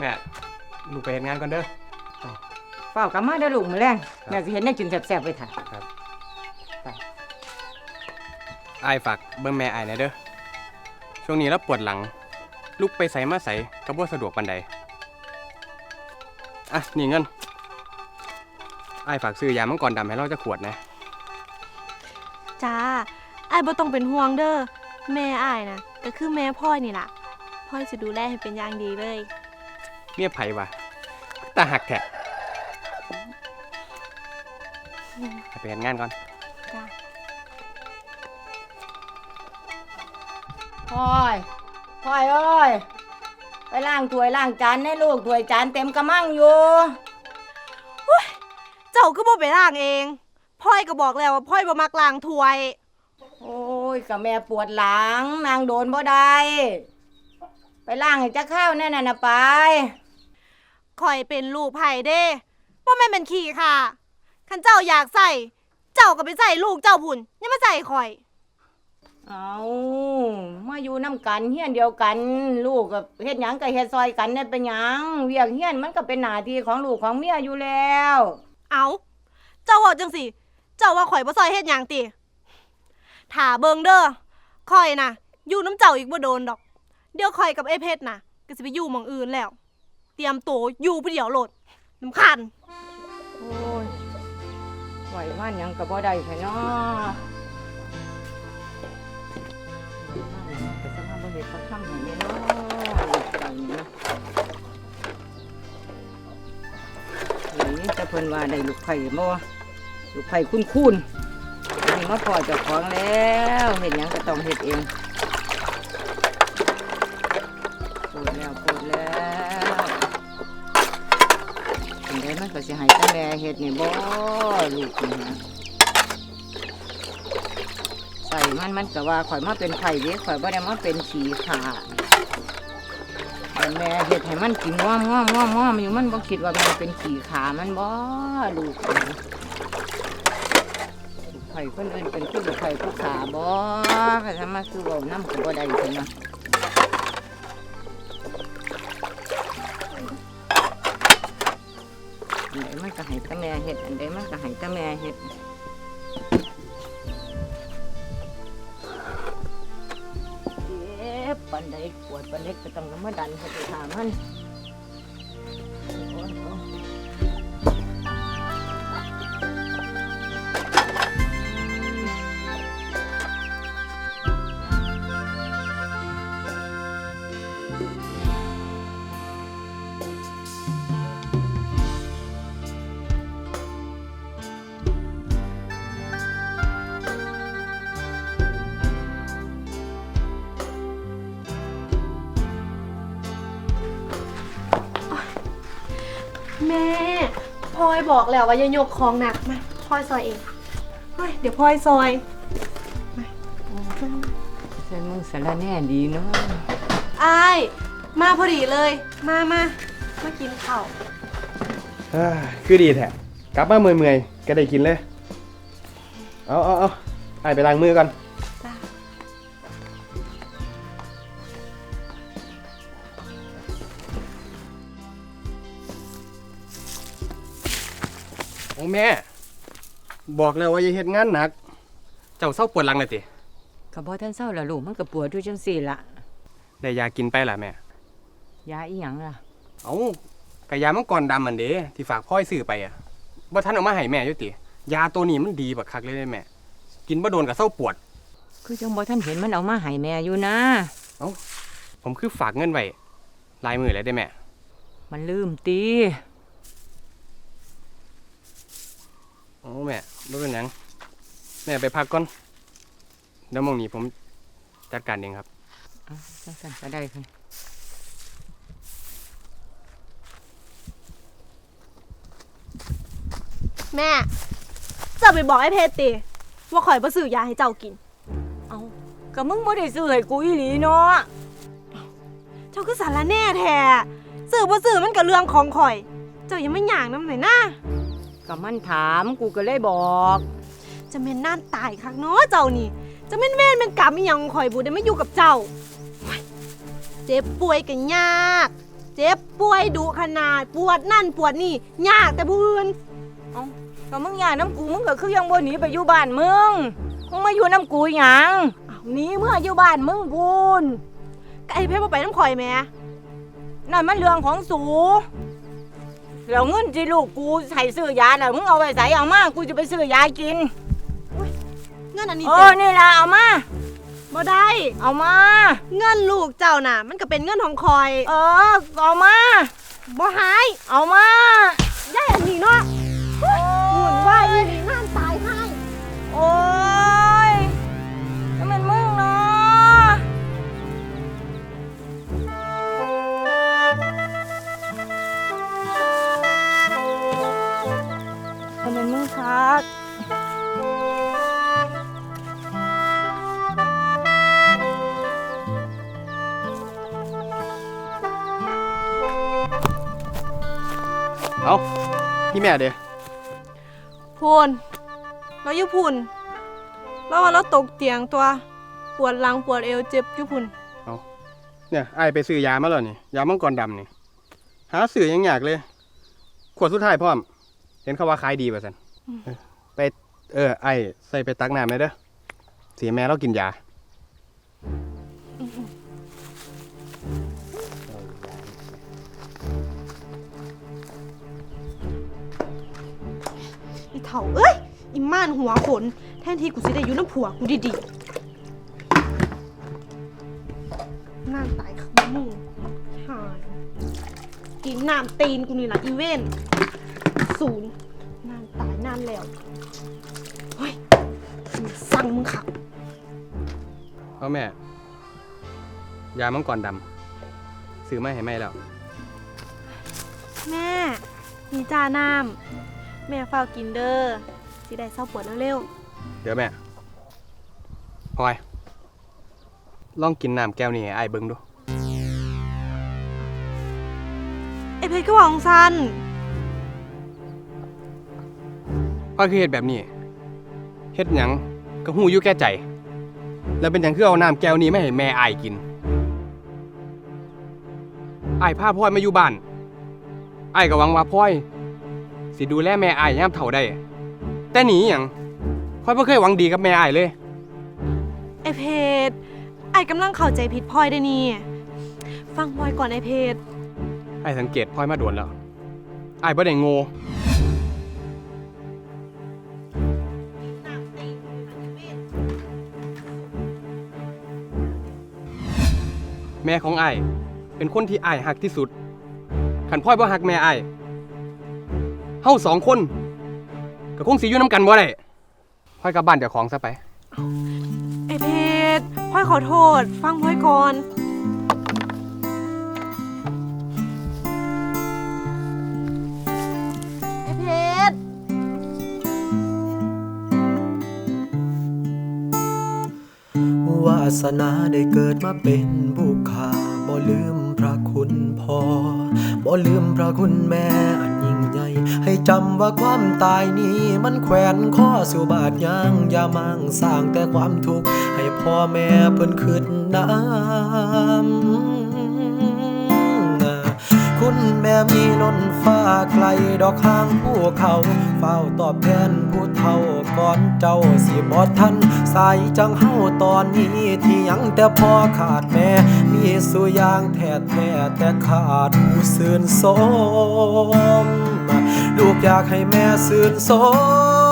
แม่ลูกไปเฮ็ดงานก่อนเด้อ เฝ้ากลับมาเด้อลูกมื้อแรงแม่สิเฮ็ดแนวกินแซ่บๆไว้ถ่าอายฝากเบิ่งแม่อายหน่อยเด้อ ช่วงนี้เราปวดหลัง ลุกไปใส่มาใส่ก็บ่สะดวกปานใด อะ นี่เงินอายฝากซื้อยามังกรดำให้เราจะขวดนะ จ้าอ้ายบ่ต้องเป็นห่วงเด้อ แม่อ้ายนะก็คือแม่พ่อยนี่ล่ะ พ่อยจะดูแลให้เป็นอย่างดีเลย เมียไผวะตาหักแท้ให้ไปเฮ็ดงานก่อนจ้าพลอยพลอยเอ้ย ไปล้างถ้วยล้างจานให้ลูกถ้วยจานเต็มกระมังอยู่เจ้าก็บ่ไปล้างเองพ่อยก็บอกแล้วว่าพ่อยบ่มักล้างถ้วย โอ้ยก็แม่ปวดหลังนางโดนบ่ได้ ไปล้างให้จักข้าวแน่น่ะนะไปข่อยเป็นลูกไผ่เด้บ่แม่นเป็นขี้ค่ะคันเจ้าอยากใส่ เจ้าก็ไปใส่ลูกเจ้าพุ่นอย่ามาใส่ข่อย เอามาอยู่น้ำกันเฮียนเดียวกัน ลูกกับเฮ็ดหยังก็เฮ็ดซอยกันได้เป็นหยังเวียกเฮียนมันก็เป็นหน้าที่ของลูกของเมียอยู่แล้ว เอาเจ้าว่าจังสิ เจ้าว่าข่อยบ่ซอยเฮ็ดหยังติถ้าเบิ่งเด้อข่อยน่ะ อยู่น้ำเจ้าอีกบ่โดนดอก เดี๋ยวข่อยกับไอ้เพชรนะก็สิไปอยู่หม่องอื่นแล้ว เตรียมโตัวอยู่ผู้เดียวโหลดน้ำคัน โอ้ยไหวว่านหยังก็บ่ได้แค่น้อไปสมาบ่เฮ็ดเขาทำให้แม่น้อลูกเจ้านี่นะนี่จะเพิ่นว่าได้ลูกไผ่บ่ลูกไผ่คุ้นๆอันนี้มาพอเจ้าของแล้วเฮ็ดหยังก็ต้องเฮ็ดเอง พูดแล้วพูดแล้วอันใดมันก็สิให้แต่แม่เฮ็ดนี่บ่ลูกนี่นะใส่มันมันก็ว่าข่อยมาเป็นไผ่เด้ข่อยบ่ได้มาเป็นขี้ขาแต่แม่เฮ็ดให้มันกินง่อมง่อมง่อมง่อมอยู่มันบ่คิดว่าแม่เป็นขี้ขามันบ่ลูกนี่ลูกไผ่คนอื่นเป็นคือไผ่ผู้ขาบ่ก็ทำมาคือเว้านำก็บ่ได้เพิ่นว่า อันใดมันก็ให้ตาแม่เฮ็ดอันใดมันก็ให้ตาแม่เฮ็ดเจ็บปันใดปวดปันเล็กก็ต้องมาดันให้ไปหามัน อยบอกแล้วว่าอย่ายกของหนักมาพลอยซอยเองเฮ้ยเดี๋ยวพลอยซอยใส่มึงสารแหน่ดีเนาะอ้ายมาพอดีเลย มามามากินข้าวอ่าคือดีแท้กลับมาเมื่อยๆก็ได้กินเลย เอาเอาเอาอายไปล้างมือก่อน อ้แม่ บอกแล้วว่าอย่าเฮ็ดงานหนัก เจ้าเศร้าปวดหลังเลยติก็บ่ทันเศร้าละลูกมันก็ปวดอยู่จังซี่ล่ะได้ยากินไปล่ะแม่ ยาอีหยังล่ะ เอากะยามังกรดำมันเด้ที่ฝากพ่อยซื้อไปอะบ่ทันเอามาให้แม่อยู่ติยาตัวนี้มันดีบักคักเลยเด้แม่ กินบ่โดนก็เศร้าปวด คือจังบ่ทันเห็นมันเอามาให้แม่อยู่นะ ผมคือฝากเงินไว้หลายมือแล้วได้แม่ มันลืมตี โอ้แม่ บ่เป็นหยังแม่ไปพักก่อนเดี๋ยวโมงนี้ผมจัดการเองครับ เอาจังซั่นก็ได้ค่ะแม่ เจ้าไปบอกไอ้เพชรติ ว่าข่อยบ่ซื้อยาให้เจ้ากิน เอาก็มึงบ่ได้ซื้อให้กูอีหลีเนาะเจ้าคือสารแหน่แท้ซื้อบ่ซื้อมันก็เรื่องของข่อย เจ้ายังไม่หย่างน้ำหน่อยนะ ก็มันถามกูก็เลยบอก จะเม่นน่านตายคักเนาะเจ้านี่ จะเม่นเว้นเป็นกรรมอีหยังของข่อยบุได้ไม่อยู่กับเจ้าโอ๊ยเจ็บป่วยกันยาก เจ็บป่วยดุขนาดปวดนั่นปวดนี่ยากแต่ผู้อื่นก็มึงอยาน้ำกูมึงก็คือยังบ่หนีไปอยู่บ้านมึง มึงมาอยู่น้ำกูหยังหนีเมื่ออยู่บ้านมึงพูน ก็ไอ้เพชรบ่ไปน้ำข่อยแหม่นั่นมันเรื่องของสู แล้วเงินที่ลูกกูใส่ซื้อยาน่ะมึงเอาไปใส่เอามากูจะไปซื้อยากินเงินอันนี้เอเจ็อบนี่ล่ะเอามาบ่ได้ เอามา เงินลูกเจ้าน่ะ มันก็เป็นเงินของข่อยเออเอามา บ่หาย เอามา ได้อันนี้เนาะ เอาพี่แม่เด้พูนเราอยู่พูนเราว่าเราตกเตียงตัวปวดหลังปวดเอวเจ็บอยู่พูนเนี่ยไอายไปซื้อยามาแล้วนี่ยามังกรดำนี่หาซื้อยังยากเลย ขวดสุดท้ายพร้อม เห็นเขาว่าขายดีป่ะสันเออไปเออไอใส่ไปตักน้ำเลยเด้อเสียแม่เรากินยา เถ่าเอ้ยอีม่านหัวขนแทนที่กูสิได้อยู่น้ำผัวกูดีๆน่าตายคือมึงหายกินน้ำตีนกูนี่ละอีเวนศูนย์น่าตายนานแล้วเฮ้ยกูสั่งมึงขับพ่อแม่ ยามังกรดำซื้อมาให้แม่แล้ว แม่ มีจาน้ำ แม่เฝ้ากินเด้อสิได้เศร้าปวดเร็วเดี๋ยวแม่พลอย ลองกินน้ำแก้วนี่ให้ไอายเบิ่งดู ๆไอเพชรก็หวังซันพลอยคือเฮ็ดแบบนี้เฮ็ดหยังก็หูอยู่แก่ใจ แล้วเป็นหยังคือเอาน้ำแก้วนี้ไม่ให้แม่อายกินอายพาพลอยมาอยู่บ้านอายก็หวังว่าพลอย สิดูแลแม่อายยามเฒ่าได้ แต่หนีหยังพลอยบ่เคยหวังดีกับแม่อายเลย ไอเพชรไอกำลังเข้าใจผิดพลอยได้อนี่ ฟังพลอยก่อนไอเพชรไอ้สังเกตพลอยมาโดวนแล้วไอ้ายบ่ได้โง่แม่ของไอ้ายเป็นคนที่ไอ้ายหักที่สุดขันพลอยบ่หักแม่ไอ้าย เฮาสองคนก็คงสิอยู่น้ำกันบ่ได้พลอยกลับบ้านเจ้าของซะไป ไอเพชรพลอยขอโทษ ฟังพลอยก่อน ไอเพชรวาสนาได้เกิดมาเป็นบุคคาบ่ลืมพระคุณพ่อบ่ลืมพระคุณแม่อันยิ่ง ใหญ่ ให้จำว่าความตายนี้มันแขวนข้อสู่บาดยางอย่ามั่งสร้างแต่ความทุกข์ให้พ่อแม่เพิ่นขึ้นน้ำคุณแม่มีล้นฟ้าไกลดอกข้างภูเขาเฝ้าตอบแทนผู้เฒ่าก่อนเจ้าสิบอทันสายจังเฮาตอนนี้ที่ยังแต่พอขาดแม่มีสุยางแท้แท้แต่ขาดผู้ซื่นสม ลูกอยากให้แม่สื่นสม